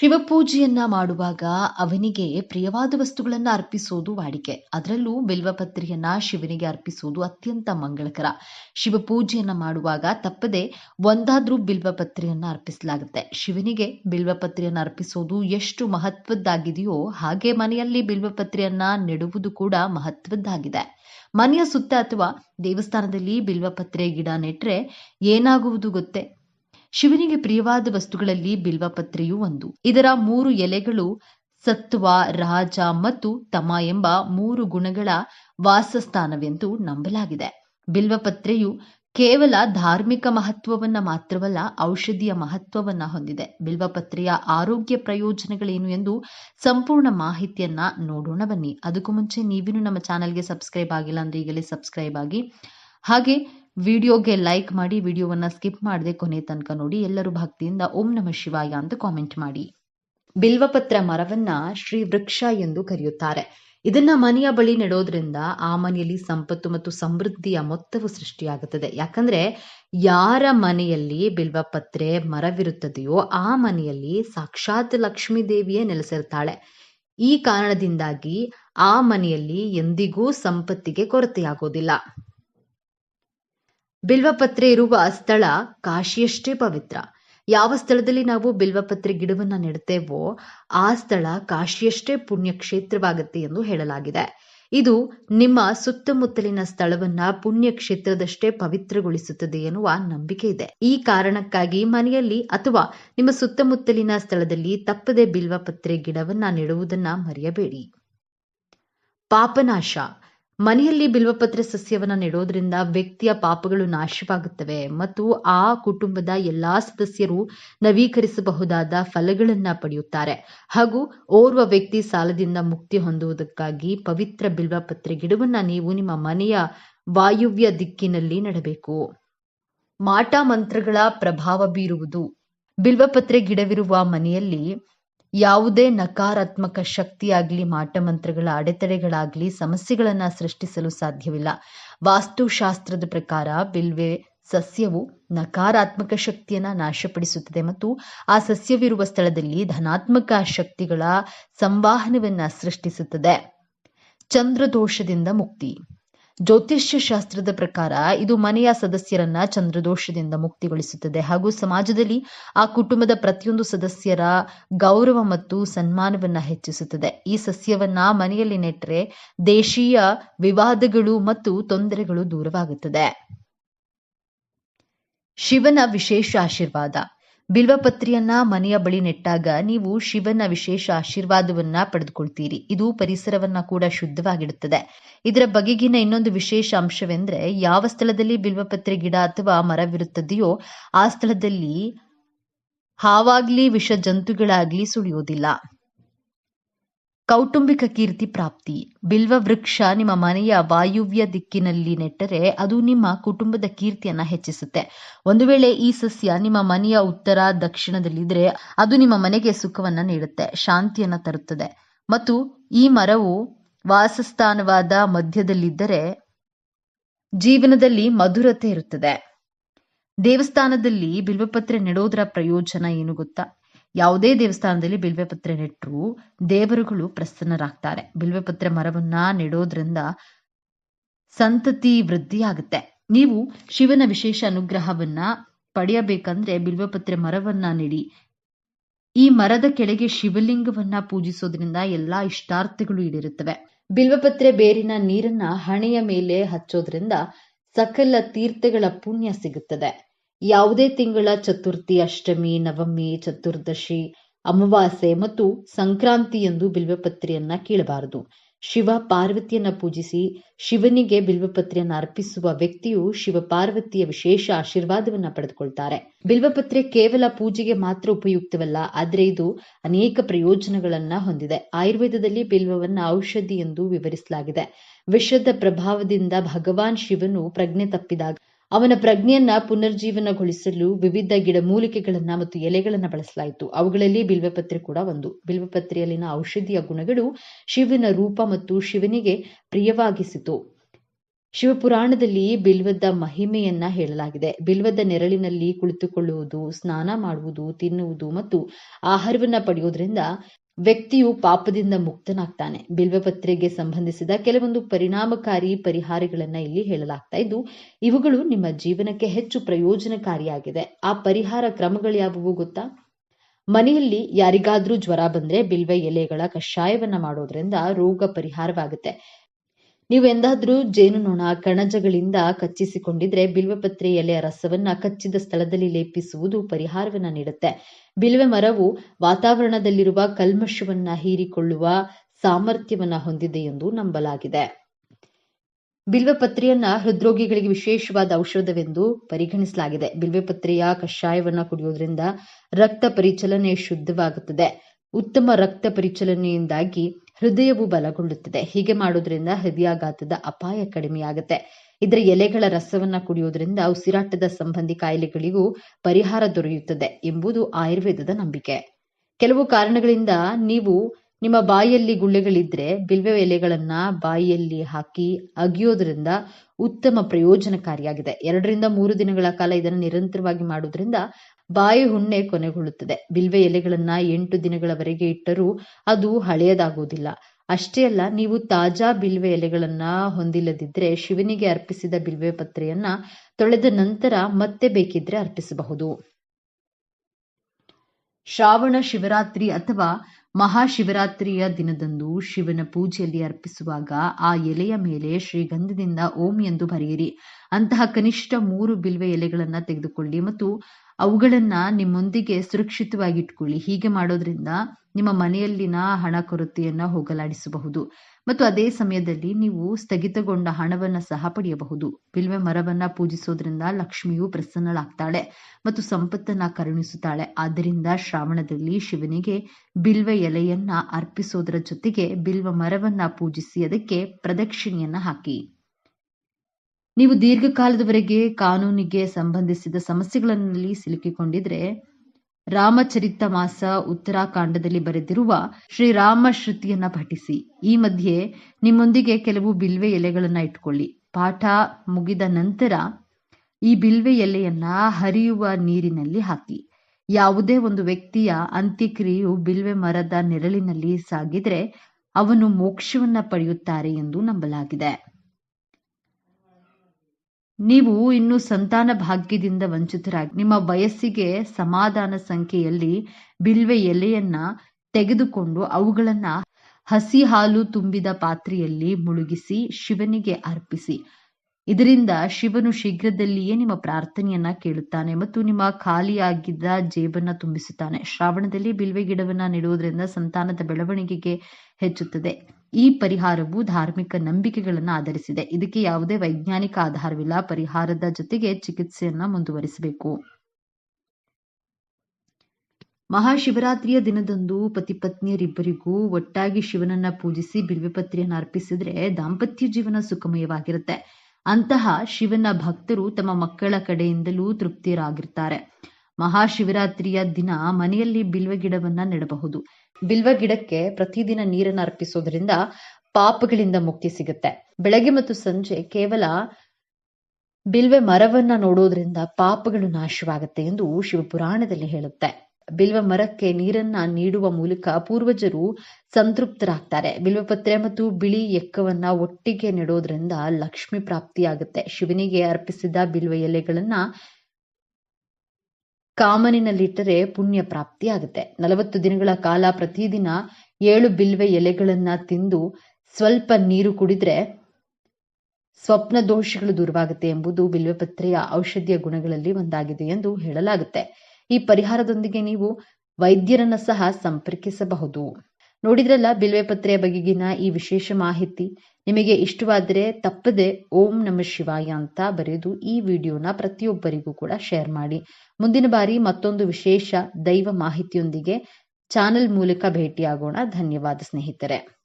ಶಿವಪೂಜೆಯನ್ನ ಮಾಡುವಾಗ ಅವನಿಗೆ ಪ್ರಿಯವಾದ ವಸ್ತುಗಳನ್ನ ಅರ್ಪಿಸೋದು ವಾಡಿಕೆ. ಅದರಲ್ಲೂ ಬಿಲ್ವಪತ್ರಿಯನ್ನ ಶಿವನಿಗೆ ಅರ್ಪಿಸುವುದು ಅತ್ಯಂತ ಮಂಗಳಕರ. ಶಿವಪೂಜೆಯನ್ನ ಮಾಡುವಾಗ ತಪ್ಪದೆ ಒಂದಾದ್ರೂ ಬಿಲ್ವಪತ್ರಿಯನ್ನ ಅರ್ಪಿಸಲಾಗುತ್ತೆ. ಶಿವನಿಗೆ ಬಿಲ್ವಪತ್ರಿಯನ್ನ ಅರ್ಪಿಸೋದು ಎಷ್ಟು ಮಹತ್ವದ್ದಾಗಿದೆಯೋ ಹಾಗೆ ಮನೆಯಲ್ಲಿ ಬಿಲ್ವಪತ್ರಿಯನ್ನ ನೆಡುವುದು ಕೂಡ ಮಹತ್ವದ್ದಾಗಿದೆ. ಮನೆಯ ಸುತ್ತ ಅಥವಾ ದೇವಸ್ಥಾನದಲ್ಲಿ ಬಿಲ್ವಪತ್ರೆ ಗಿಡ ನೆಟ್ರೆ ಏನಾಗುವುದು ಗೊತ್ತೇ? ಶಿವನಿಗೆ ಪ್ರಿಯವಾದ ವಸ್ತುಗಳಲ್ಲಿ ಬಿಲ್ವಪತ್ರೆಯೂ ಒಂದು. ಇದರ ಮೂರು ಎಲೆಗಳು ಸತ್ವ, ರಾಜ ಮತ್ತು ತಮ ಎಂಬ ಮೂರು ಗುಣಗಳ ವಾಸಸ್ಥಾನವೆಂದು ನಂಬಲಾಗಿದೆ. ಬಿಲ್ವಪತ್ರೆಯು ಕೇವಲ ಧಾರ್ಮಿಕ ಮಹತ್ವವನ್ನ ಮಾತ್ರವಲ್ಲ, ಔಷಧಿಯ ಮಹತ್ವವನ್ನ ಹೊಂದಿದೆ. ಬಿಲ್ವಪತ್ರೆಯ ಆರೋಗ್ಯ ಪ್ರಯೋಜನಗಳೇನು ಎಂದು ಸಂಪೂರ್ಣ ಮಾಹಿತಿಯನ್ನ ನೋಡೋಣ ಬನ್ನಿ. ಅದಕ್ಕೂ ಮುಂಚೆ ನೀವು ನಮ್ಮ ಚಾನಲ್ಗೆ ಸಬ್ಸ್ಕ್ರೈಬ್ ಆಗಿಲ್ಲ ಅಂದ್ರೆ ಈಗಲೇ ಸಬ್ಸ್ಕ್ರೈಬ್ ಆಗಿ. ಹಾಗೆ ವಿಡಿಯೋಗೆ ಲೈಕ್ ಮಾಡಿ, ವಿಡಿಯೋವನ್ನ ಸ್ಕಿಪ್ ಮಾಡದೆ ಕೊನೆ ತನಕ ನೋಡಿ, ಎಲ್ಲರೂ ಭಕ್ತಿಯಿಂದ ಓಂ ನಮ ಶಿವಾಯ ಅಂತ ಕಾಮೆಂಟ್ ಮಾಡಿ. ಬಿಲ್ವಪತ್ರ ಮರವನ್ನ ಶ್ರೀ ವೃಕ್ಷ ಎಂದು ಕರೆಯುತ್ತಾರೆ. ಇದನ್ನ ಮನೆಯ ಬಳಿ ನೆಡೋದ್ರಿಂದ ಆ ಮನೆಯಲ್ಲಿ ಸಂಪತ್ತು ಮತ್ತು ಸಮೃದ್ಧಿಯ ಮೊತ್ತವು ಸೃಷ್ಟಿಯಾಗುತ್ತದೆ. ಯಾಕಂದ್ರೆ ಯಾರ ಮನೆಯಲ್ಲಿ ಬಿಲ್ವಪತ್ರೆ ಮರವಿರುತ್ತದೆಯೋ ಆ ಮನೆಯಲ್ಲಿ ಸಾಕ್ಷಾತ್ ಲಕ್ಷ್ಮೀ ದೇವಿಯೇ ನೆಲೆಸಿರ್ತಾಳೆ. ಈ ಕಾರಣದಿಂದಾಗಿ ಆ ಮನೆಯಲ್ಲಿ ಎಂದಿಗೂ ಸಂಪತ್ತಿಗೆ ಕೊರತೆಯಾಗೋದಿಲ್ಲ. ಬಿಲ್ವಪತ್ರೆ ಇರುವ ಸ್ಥಳ ಕಾಶಿಯಷ್ಟೇ ಪವಿತ್ರ. ಯಾವ ಸ್ಥಳದಲ್ಲಿ ನಾವು ಬಿಲ್ವಪತ್ರೆ ಗಿಡವನ್ನ ನೆಡ್ತೇವೋ ಆ ಸ್ಥಳ ಕಾಶಿಯಷ್ಟೇ ಪುಣ್ಯ ಕ್ಷೇತ್ರವಾಗುತ್ತೆ ಎಂದು ಹೇಳಲಾಗಿದೆ. ಇದು ನಿಮ್ಮ ಸುತ್ತಮುತ್ತಲಿನ ಸ್ಥಳವನ್ನ ಪುಣ್ಯ ಕ್ಷೇತ್ರದಷ್ಟೇ ಪವಿತ್ರಗೊಳಿಸುತ್ತದೆ ಎನ್ನುವ ನಂಬಿಕೆ ಇದೆ. ಈ ಕಾರಣಕ್ಕಾಗಿ ಮನೆಯಲ್ಲಿ ಅಥವಾ ನಿಮ್ಮ ಸುತ್ತಮುತ್ತಲಿನ ಸ್ಥಳದಲ್ಲಿ ತಪ್ಪದೆ ಬಿಲ್ವಪತ್ರೆ ಗಿಡವನ್ನ ನೆಡುವುದನ್ನ ಮರೆಯಬೇಡಿ. ಪಾಪನಾಶ. ಮನೆಯಲ್ಲಿ ಬಿಲ್ವಪತ್ರೆ ಸಸ್ಯವನ್ನ ನೆಡೋದ್ರಿಂದ ವ್ಯಕ್ತಿಯ ಪಾಪಗಳು ನಾಶವಾಗುತ್ತವೆ ಮತ್ತು ಆ ಕುಟುಂಬದ ಎಲ್ಲಾ ಸದಸ್ಯರು ನವೀಕರಿಸಬಹುದಾದ ಫಲಗಳನ್ನ ಪಡೆಯುತ್ತಾರೆ. ಹಾಗೂ ಓರ್ವ ವ್ಯಕ್ತಿ ಸಾಲದಿಂದ ಮುಕ್ತಿ ಹೊಂದುವುದಕ್ಕಾಗಿ ಪವಿತ್ರ ಬಿಲ್ವಪತ್ರೆ ಗಿಡವನ್ನ ನೀವು ನಿಮ್ಮ ಮನೆಯ ವಾಯುವ್ಯ ದಿಕ್ಕಿನಲ್ಲಿ ನೆಡಬೇಕು. ಮಾಟ ಮಂತ್ರಗಳ ಪ್ರಭಾವ ಬೀರುವುದು. ಬಿಲ್ವಪತ್ರೆ ಗಿಡವಿರುವ ಮನೆಯಲ್ಲಿ ಯಾವುದೇ ನಕಾರಾತ್ಮಕ ಶಕ್ತಿಯಾಗಲಿ, ಮಾಟಮಂತ್ರಗಳ ಅಡೆತಡೆಗಳಾಗ್ಲಿ, ಸಮಸ್ಯೆಗಳನ್ನ ಸೃಷ್ಟಿಸಲು ಸಾಧ್ಯವಿಲ್ಲ. ವಾಸ್ತುಶಾಸ್ತ್ರದ ಪ್ರಕಾರ ಬಿಲ್ವೆ ಸಸ್ಯವು ನಕಾರಾತ್ಮಕ ಶಕ್ತಿಯನ್ನ ನಾಶಪಡಿಸುತ್ತದೆ ಮತ್ತು ಆ ಸಸ್ಯವಿರುವ ಸ್ಥಳದಲ್ಲಿ ಧನಾತ್ಮಕ ಶಕ್ತಿಗಳ ಸಂವಾಹನವನ್ನ ಸೃಷ್ಟಿಸುತ್ತದೆ. ಚಂದ್ರದೋಷದಿಂದ ಮುಕ್ತಿ. ಜ್ಯೋತಿಷ್ಯ ಶಾಸ್ತ್ರದ ಪ್ರಕಾರ ಇದು ಮನೆಯ ಸದಸ್ಯರನ್ನ ಚಂದ್ರದೋಷದಿಂದ ಮುಕ್ತಿಗೊಳಿಸುತ್ತದೆ. ಹಾಗೂ ಸಮಾಜದಲ್ಲಿ ಆ ಕುಟುಂಬದ ಪ್ರತಿಯೊಂದು ಸದಸ್ಯರ ಗೌರವ ಮತ್ತು ಸನ್ಮಾನವನ್ನ ಹೆಚ್ಚಿಸುತ್ತದೆ. ಈ ಸಸ್ಯವನ್ನ ಮನೆಯಲ್ಲಿ ನೆಟ್ಟರೆ ದೇಶೀಯ ವಿವಾದಗಳು ಮತ್ತು ತೊಂದರೆಗಳು ದೂರವಾಗುತ್ತದೆ. ಶಿವನ ವಿಶೇಷ ಆಶೀರ್ವಾದ. ಬಿಲ್ವಪತ್ರಿಯನ್ನ ಮನೆಯ ಬಳಿ ನೆಟ್ಟಾಗ ನೀವು ಶಿವನ ವಿಶೇಷ ಆಶೀರ್ವಾದವನ್ನ ಪಡೆದುಕೊಳ್ತೀರಿ. ಇದು ಪರಿಸರವನ್ನ ಕೂಡ ಶುದ್ಧವಾಗಿಡುತ್ತದೆ. ಇದರ ಬಗೆಗಿನ ಇನ್ನೊಂದು ವಿಶೇಷ ಅಂಶವೆಂದ್ರೆ ಯಾವ ಸ್ಥಳದಲ್ಲಿ ಬಿಲ್ವಪತ್ರೆ ಗಿಡ ಅಥವಾ ಮರವಿರುತ್ತದೆಯೋ ಆ ಸ್ಥಳದಲ್ಲಿ ಹಾವಾಗ್ಲಿ ವಿಷ ಜಂತುಗಳಾಗ್ಲಿ ಸುಳಿಯೋದಿಲ್ಲ ಕೌಟುಂಬಿಕ ಕೀರ್ತಿ ಪ್ರಾಪ್ತಿ. ಬಿಲ್ವ ವೃಕ್ಷ ನಿಮ್ಮ ಮನೆಯ ವಾಯುವ್ಯ ದಿಕ್ಕಿನಲ್ಲಿ ನೆಟ್ಟರೆ ಅದು ನಿಮ್ಮ ಕುಟುಂಬದ ಕೀರ್ತಿಯನ್ನ ಹೆಚ್ಚಿಸುತ್ತೆ. ಒಂದು ವೇಳೆ ಈ ಸಸ್ಯ ನಿಮ್ಮ ಮನೆಯ ಉತ್ತರ, ದಕ್ಷಿಣದಲ್ಲಿದ್ರೆ ಅದು ನಿಮ್ಮ ಮನೆಗೆ ಸುಖವನ್ನ ನೀಡುತ್ತೆ, ಶಾಂತಿಯನ್ನ ತರುತ್ತದೆ. ಮತ್ತು ಈ ಮರವು ವಾಸಸ್ಥಾನವಾದ ಮಧ್ಯದಲ್ಲಿದ್ದರೆ ಜೀವನದಲ್ಲಿ ಮಧುರತೆ ಇರುತ್ತದೆ. ದೇವಸ್ಥಾನದಲ್ಲಿ ಬಿಲ್ವಪತ್ರೆ ನೆಡೋದರ ಪ್ರಯೋಜನ ಏನು ಗೊತ್ತಾ? ಯಾವುದೇ ದೇವಸ್ಥಾನದಲ್ಲಿ ಬಿಲ್ವೆಪತ್ರೆ ನೆಟ್ಟರು ದೇವರುಗಳು ಪ್ರಸನ್ನರಾಗ್ತಾರೆ. ಬಿಲ್ವೆಪತ್ರೆ ಮರವನ್ನ ನೆಡೋದ್ರಿಂದ ಸಂತತಿ ವೃದ್ಧಿ ಆಗುತ್ತೆ ನೀವು ಶಿವನ ವಿಶೇಷ ಅನುಗ್ರಹವನ್ನ ಪಡೆಯಬೇಕಂದ್ರೆ ಬಿಲ್ವಪತ್ರೆ ಮರವನ್ನ ನೆಡಿ. ಈ ಮರದ ಕೆಳಗೆ ಶಿವಲಿಂಗವನ್ನ ಪೂಜಿಸೋದ್ರಿಂದ ಎಲ್ಲಾ ಇಷ್ಟಾರ್ಥಗಳು ಈಡೇರುತ್ತವೆ. ಬಿಲ್ವಪತ್ರೆ ಬೇರಿನ ನೀರನ್ನ ಹಣೆಯ ಮೇಲೆ ಹಚ್ಚೋದ್ರಿಂದ ಸಕಲ ತೀರ್ಥಗಳ ಪುಣ್ಯ ಸಿಗುತ್ತದೆ. ಯಾವುದೇ ತಿಂಗಳ ಚತುರ್ಥಿ, ಅಷ್ಟಮಿ, ನವಮಿ, ಚತುರ್ದಶಿ, ಅಮಾವಾಸ್ಯೆ ಮತ್ತು ಸಂಕ್ರಾಂತಿ ಎಂದು ಬಿಲ್ವಪತ್ರೆಯನ್ನ ಕೀಳಬಾರದು. ಶಿವ ಪಾರ್ವತಿಯನ್ನ ಪೂಜಿಸಿ ಶಿವನಿಗೆ ಬಿಲ್ವಪತ್ರೆಯನ್ನು ಅರ್ಪಿಸುವ ವ್ಯಕ್ತಿಯು ಶಿವ ಪಾರ್ವತಿಯ ವಿಶೇಷ ಆಶೀರ್ವಾದವನ್ನ ಪಡೆದುಕೊಳ್ತಾರೆ. ಬಿಲ್ವಪತ್ರೆ ಕೇವಲ ಪೂಜೆಗೆ ಮಾತ್ರ ಉಪಯುಕ್ತವಲ್ಲ, ಆದ್ರೆ ಇದು ಅನೇಕ ಪ್ರಯೋಜನಗಳನ್ನ ಹೊಂದಿದೆ. ಆಯುರ್ವೇದದಲ್ಲಿ ಬಿಲ್ವವನ್ನ ಔಷಧಿ ಎಂದು ವಿವರಿಸಲಾಗಿದೆ. ವಿಷದ ಪ್ರಭಾವದಿಂದ ಭಗವಾನ್ ಶಿವನು ಪ್ರಜ್ಞೆ ತಪ್ಪಿದಾಗ ಅವನ ಪ್ರಜ್ಞೆಯನ್ನ ಪುನರ್ಜೀವನಗೊಳಿಸಲು ವಿವಿಧ ಗಿಡಮೂಲಿಕೆಗಳನ್ನ ಮತ್ತು ಎಲೆಗಳನ್ನ ಬಳಸಲಾಯಿತು. ಅವುಗಳಲ್ಲಿ ಬಿಲ್ವಪತ್ರೆ ಕೂಡ ಒಂದು. ಬಿಲ್ವಪತ್ರೆಯಲ್ಲಿನ ಔಷಧಿಯ ಗುಣಗಳು ಶಿವನ ರೂಪ ಮತ್ತು ಶಿವನಿಗೆ ಪ್ರಿಯವಾಗಿಸಿತು. ಶಿವಪುರಾಣದಲ್ಲಿ ಬಿಲ್ವದ ಮಹಿಮೆಯನ್ನ ಹೇಳಲಾಗಿದೆ. ಬಿಲ್ವದ ನೆರಳಿನಲ್ಲಿ ಕುಳಿತುಕೊಳ್ಳುವುದು, ಸ್ನಾನ ಮಾಡುವುದು, ತಿನ್ನುವುದು ಮತ್ತು ಆಹಾರವನ್ನ ಪಡೆಯುವುದರಿಂದ ವ್ಯಕ್ತಿಯು ಪಾಪದಿಂದ ಮುಕ್ತನಾಗ್ತಾನೆ. ಬಿಲ್ವಪತ್ರೆಗೆ ಸಂಬಂಧಿಸಿದ ಕೆಲವೊಂದು ಪರಿಣಾಮಕಾರಿ ಪರಿಹಾರಗಳನ್ನ ಇಲ್ಲಿ ಹೇಳಲಾಗ್ತಾ ಇದ್ದು, ಇವುಗಳು ನಿಮ್ಮ ಜೀವನಕ್ಕೆ ಹೆಚ್ಚು ಪ್ರಯೋಜನಕಾರಿಯಾಗಿದೆ. ಆ ಪರಿಹಾರ ಕ್ರಮಗಳು ಯಾವುವು ಗೊತ್ತಾ? ಮನೆಯಲ್ಲಿ ಯಾರಿಗಾದ್ರೂ ಜ್ವರ ಬಂದ್ರೆ ಬಿಲ್ವ ಎಲೆಗಳ ಕಷಾಯವನ್ನ ಮಾಡೋದ್ರಿಂದ ರೋಗ ಪರಿಹಾರವಾಗುತ್ತೆ. ನೀವು ಎಂದಾದ್ರೂ ಜೇನುನೊಣ ಕಣಜಗಳಿಂದ ಕಚ್ಚಿಸಿಕೊಂಡಿದ್ರೆ ಬಿಲ್ವಪತ್ರೆ ಎಲೆಯ ರಸವನ್ನ ಕಚ್ಚಿದ ಸ್ಥಳದಲ್ಲಿ ಲೇಪಿಸುವುದು ಪರಿಹಾರವನ್ನ ನೀಡುತ್ತೆ. ಬಿಲ್ವೆ ಮರವು ವಾತಾವರಣದಲ್ಲಿರುವ ಕಲ್ಮಶವನ್ನ ಹೀರಿಕೊಳ್ಳುವ ಸಾಮರ್ಥ್ಯವನ್ನ ಹೊಂದಿದೆ ಎಂದು ನಂಬಲಾಗಿದೆ. ಬಿಲ್ವಪತ್ರೆಯನ್ನ ಹೃದ್ರೋಗಿಗಳಿಗೆ ವಿಶೇಷವಾದ ಔಷಧವೆಂದು ಪರಿಗಣಿಸಲಾಗಿದೆ. ಬಿಲ್ವೆಪತ್ರೆಯ ಕಷಾಯವನ್ನ ಕುಡಿಯೋದ್ರಿಂದ ರಕ್ತ ಪರಿಚಲನೆ ಶುದ್ಧವಾಗುತ್ತದೆ. ಉತ್ತಮ ರಕ್ತ ಪರಿಚಲನೆಯಿಂದಾಗಿ ಹೃದಯವು ಬಲಗೊಳ್ಳುತ್ತದೆ. ಹೀಗೆ ಮಾಡೋದ್ರಿಂದ ಹೃದಯಾಘಾತದ ಅಪಾಯ ಕಡಿಮೆಯಾಗುತ್ತೆ. ಇದರ ಎಲೆಗಳ ರಸವನ್ನ ಕುಡಿಯೋದ್ರಿಂದ ಉಸಿರಾಟದ ಸಂಬಂಧಿ ಕಾಯಿಲೆಗಳಿಗೂ ಪರಿಹಾರ ದೊರೆಯುತ್ತದೆ ಎಂಬುದು ಆಯುರ್ವೇದದ ನಂಬಿಕೆ. ಕೆಲವು ಕಾರಣಗಳಿಂದ ನೀವು ನಿಮ್ಮ ಬಾಯಿಯಲ್ಲಿ ಗುಳ್ಳೆಗಳಿದ್ರೆ ಬಿಲ್ವೆ ಎಲೆಗಳನ್ನ ಬಾಯಿಯಲ್ಲಿ ಹಾಕಿ ಅಗಿಯೋದ್ರಿಂದ ಉತ್ತಮ ಪ್ರಯೋಜನಕಾರಿಯಾಗಿದೆ. ಎರಡರಿಂದ ಮೂರು ದಿನಗಳ ಕಾಲ ಇದನ್ನು ನಿರಂತರವಾಗಿ ಮಾಡುವುದರಿಂದ ಬಾಯಿ ಹುಣ್ಣೆ ಕೊನೆಗೊಳ್ಳುತ್ತದೆ. ಬಿಲ್ವೆ ಎಲೆಗಳನ್ನ ಎಂಟು ದಿನಗಳವರೆಗೆ ಇಟ್ಟರೂ ಅದು ಹಳೆಯದಾಗುವುದಿಲ್ಲ. ಅಷ್ಟೇ ಅಲ್ಲ, ನೀವು ತಾಜಾ ಬಿಲ್ವೆ ಎಲೆಗಳನ್ನ ಹೊಂದಿಲ್ಲದಿದ್ರೆ ಶಿವನಿಗೆ ಅರ್ಪಿಸಿದ ಬಿಲ್ವೆ ಪತ್ರೆಯನ್ನ ತೊಳೆದ ನಂತರ ಮತ್ತೆ ಬೇಕಿದ್ರೆ ಅರ್ಪಿಸಬಹುದು. ಶ್ರಾವಣ ಶಿವರಾತ್ರಿ ಅಥವಾ ಮಹಾಶಿವರಾತ್ರಿಯ ದಿನದಂದು ಶಿವನ ಪೂಜೆಯಲ್ಲಿ ಅರ್ಪಿಸುವಾಗ ಆ ಎಲೆಯ ಮೇಲೆ ಶ್ರೀಗಂಧದಿಂದ ಓಂ ಎಂದು ಬರೆಯಿರಿ. ಅಂತಹ ಕನಿಷ್ಠ ಮೂರು ಬಿಲ್ವೆ ಎಲೆಗಳನ್ನ ತೆಗೆದುಕೊಳ್ಳಿ ಮತ್ತು ಅವುಗಳನ್ನ ನಿಮ್ಮೊಂದಿಗೆ ಸುರಕ್ಷಿತವಾಗಿ ಇಟ್ಕೊಳ್ಳಿ. ಹೀಗೆ ಮಾಡೋದ್ರಿಂದ ನಿಮ್ಮ ಮನೆಯಲ್ಲಿನ ಹಣ ಕೊರತೆಯನ್ನ ಹೋಗಲಾಡಿಸಬಹುದು. ಮತ್ತು ಅದೇ ಸಮಯದಲ್ಲಿ ನೀವು ಸ್ಥಗಿತಗೊಂಡ ಹಣವನ್ನ ಸಹ ಪಡೆಯಬಹುದು. ಬಿಲ್ವೆ ಮರವನ್ನ ಪೂಜಿಸೋದ್ರಿಂದ ಲಕ್ಷ್ಮಿಯು ಪ್ರಸನ್ನಳಾಗ್ತಾಳೆ ಮತ್ತು ಸಂಪತ್ತನ್ನ ಕರುಣಿಸುತ್ತಾಳೆ. ಆದ್ದರಿಂದ ಶ್ರಾವಣದಲ್ಲಿ ಶಿವನಿಗೆ ಬಿಲ್ವೆ ಎಲೆಯನ್ನ ಅರ್ಪಿಸೋದರ ಜೊತೆಗೆ ಬಿಲ್ವ ಮರವನ್ನ ಪೂಜಿಸಿ ಅದಕ್ಕೆ ಪ್ರದಕ್ಷಿಣೆಯನ್ನ ಹಾಕಿ. ನೀವು ದೀರ್ಘಕಾಲದವರೆಗೆ ಕಾನೂನಿಗೆ ಸಂಬಂಧಿಸಿದ ಸಮಸ್ಯೆಗಳಲ್ಲಿ ಸಿಲುಕಿಕೊಂಡಿದ್ರೆ ರಾಮಚರಿತ ಮಾಸ ಉತ್ತರಾಖಂಡದಲ್ಲಿ ಬರೆದಿರುವ ಶ್ರೀರಾಮ ಶ್ರುತಿಯನ್ನ ಪಠಿಸಿ. ಈ ಮಧ್ಯೆ ನಿಮ್ಮೊಂದಿಗೆ ಕೆಲವು ಬಿಲ್ವೆ ಎಲೆಗಳನ್ನ ಇಟ್ಕೊಳ್ಳಿ. ಪಾಠ ಮುಗಿದ ನಂತರ ಈ ಬಿಲ್ವೆ ಎಲೆಯನ್ನ ಹರಿಯುವ ನೀರಿನಲ್ಲಿ ಹಾಕಿ. ಯಾವುದೇ ಒಂದು ವ್ಯಕ್ತಿಯ ಅಂತ್ಯಕ್ರಿಯೆಯು ಬಿಲ್ವೆ ಮರದ ನೆರಳಿನಲ್ಲಿ ಸಾಗಿದ್ರೆ ಅವನು ಮೋಕ್ಷವನ್ನ ಪಡೆಯುತ್ತಾರೆ ಎಂದು ನಂಬಲಾಗಿದೆ. ನೀವು ಇನ್ನು ಸಂತಾನ ಭಾಗ್ಯದಿಂದ ವಂಚಿತರಾಗಿ, ನಿಮ್ಮ ವಯಸ್ಸಿಗೆ ಸಮಾಧಾನ ಸಂಖ್ಯೆಯಲ್ಲಿ ಬಿಲ್ವೆ ಎಲೆಯನ್ನ ತೆಗೆದುಕೊಂಡು ಅವುಗಳನ್ನ ಹಸಿ ಹಾಲು ತುಂಬಿದ ಪಾತ್ರೆಯಲ್ಲಿ ಮುಳುಗಿಸಿ ಶಿವನಿಗೆ ಅರ್ಪಿಸಿ. ಇದರಿಂದ ಶಿವನು ಶೀಘ್ರದಲ್ಲಿಯೇ ನಿಮ್ಮ ಪ್ರಾರ್ಥನೆಯನ್ನ ಕೇಳುತ್ತಾನೆ ಮತ್ತು ನಿಮ್ಮ ಖಾಲಿಯಾಗಿದ್ದ ಜೇಬನ್ನ ತುಂಬಿಸುತ್ತಾನೆ. ಶ್ರಾವಣದಲ್ಲಿ ಬಿಲ್ವೆ ಗಿಡವನ್ನ ನೆಡುವುದರಿಂದ ಸಂತಾನದ ಬೆಳವಣಿಗೆಗೆ ಹೆಚ್ಚುತ್ತದೆ. ಈ ಪರಿಹಾರವು ಧಾರ್ಮಿಕ ನಂಬಿಕೆಗಳನ್ನು ಆಧರಿಸಿದೆ. ಇದಕ್ಕೆ ಯಾವುದೇ ವೈಜ್ಞಾನಿಕ ಆಧಾರವಿಲ್ಲ. ಪರಿಹಾರದ ಜೊತೆಗೆ ಚಿಕಿತ್ಸೆಯನ್ನ ಮುಂದುವರಿಸಬೇಕು. ಮಹಾಶಿವರಾತ್ರಿಯ ದಿನದಂದು ಪತಿ ಪತ್ನಿಯರಿಬ್ಬರಿಗೂ ಒಟ್ಟಾಗಿ ಶಿವನನ್ನ ಪೂಜಿಸಿ ಬಿಲ್ವಪತ್ರಿಯನ್ನು ಅರ್ಪಿಸಿದ್ರೆ ದಾಂಪತ್ಯ ಜೀವನ ಸುಖಮಯವಾಗಿರುತ್ತೆ. ಅಂತಹ ಶಿವನ ಭಕ್ತರು ತಮ್ಮ ಮಕ್ಕಳ ಕಡೆಯಿಂದಲೂ ತೃಪ್ತಿಯರಾಗಿರ್ತಾರೆ. ಮಹಾಶಿವರಾತ್ರಿಯ ದಿನ ಮನೆಯಲ್ಲಿ ಬಿಲ್ವ ಗಿಡವನ್ನ ನೆಡಬಹುದು. ಬಿಲ್ವ ಗಿಡಕ್ಕೆ ಪ್ರತಿದಿನ ನೀರನ್ನು ಅರ್ಪಿಸೋದ್ರಿಂದ ಪಾಪಗಳಿಂದ ಮುಕ್ತಿ ಸಿಗುತ್ತೆ. ಬೆಳಗ್ಗೆ ಮತ್ತು ಸಂಜೆ ಕೇವಲ ಬಿಲ್ವೆ ಮರವನ್ನ ನೋಡೋದ್ರಿಂದ ಪಾಪಗಳು ನಾಶವಾಗುತ್ತೆ ಎಂದು ಶಿವಪುರಾಣದಲ್ಲಿ ಹೇಳುತ್ತೆ. ಬಿಲ್ವ ಮರಕ್ಕೆ ನೀರನ್ನ ನೀಡುವ ಮೂಲಕ ಪೂರ್ವಜರು ಸಂತೃಪ್ತರಾಗ್ತಾರೆ. ಬಿಲ್ವಪತ್ರೆ ಮತ್ತು ಬಿಳಿ ಎಕ್ಕವನ್ನ ಒಟ್ಟಿಗೆ ನೆಡೋದ್ರಿಂದ ಲಕ್ಷ್ಮಿ ಪ್ರಾಪ್ತಿಯಾಗುತ್ತೆ. ಶಿವನಿಗೆ ಅರ್ಪಿಸಿದ ಬಿಲ್ವ ಎಲೆಗಳನ್ನ ಕಾಮನಿನಲ್ಲಿಟ್ಟರೆ ಪುಣ್ಯ ಪ್ರಾಪ್ತಿಯಾಗುತ್ತೆ. ನಲವತ್ತು ದಿನಗಳ ಕಾಲ ಪ್ರತಿದಿನ ಏಳು ಬಿಲ್ವೆ ಎಲೆಗಳನ್ನ ತಿಂದು ಸ್ವಲ್ಪ ನೀರು ಕುಡಿದ್ರೆ ಸ್ವಪ್ನ ದೋಷಗಳು ದೂರವಾಗುತ್ತೆ ಎಂಬುದು ಬಿಲ್ವಪತ್ರೆಯ ಔಷಧಿಯ ಗುಣಗಳಲ್ಲಿ ಒಂದಾಗಿದೆ ಎಂದು ಹೇಳಲಾಗುತ್ತೆ. ಈ ಪರಿಹಾರದೊಂದಿಗೆ ನೀವು ವೈದ್ಯರನ್ನ ಸಹ ಸಂಪರ್ಕಿಸಬಹುದು. ನೋಡಿದ್ರಲ್ಲ ಬಿಲ್ವೆ ಪತ್ರೆಯ ಬಗೆಗಿನ ಈ ವಿಶೇಷ ಮಾಹಿತಿ? ನಿಮಗೆ ಇಷ್ಟವಾದರೆ ತಪ್ಪದೆ ಓಂ ನಮ ಶಿವಾಯ ಅಂತ ಬರೆದು ಈ ವಿಡಿಯೋನ ಪ್ರತಿಯೊಬ್ಬರಿಗೂ ಕೂಡ ಶೇರ್ ಮಾಡಿ. ಮುಂದಿನ ಬಾರಿ ಮತ್ತೊಂದು ವಿಶೇಷ ದೈವ ಮಾಹಿತಿಯೊಂದಿಗೆ ಚಾನೆಲ್ ಮೂಲಕ ಭೇಟಿಯಾಗೋಣ. ಧನ್ಯವಾದ ಸ್ನೇಹಿತರೆ.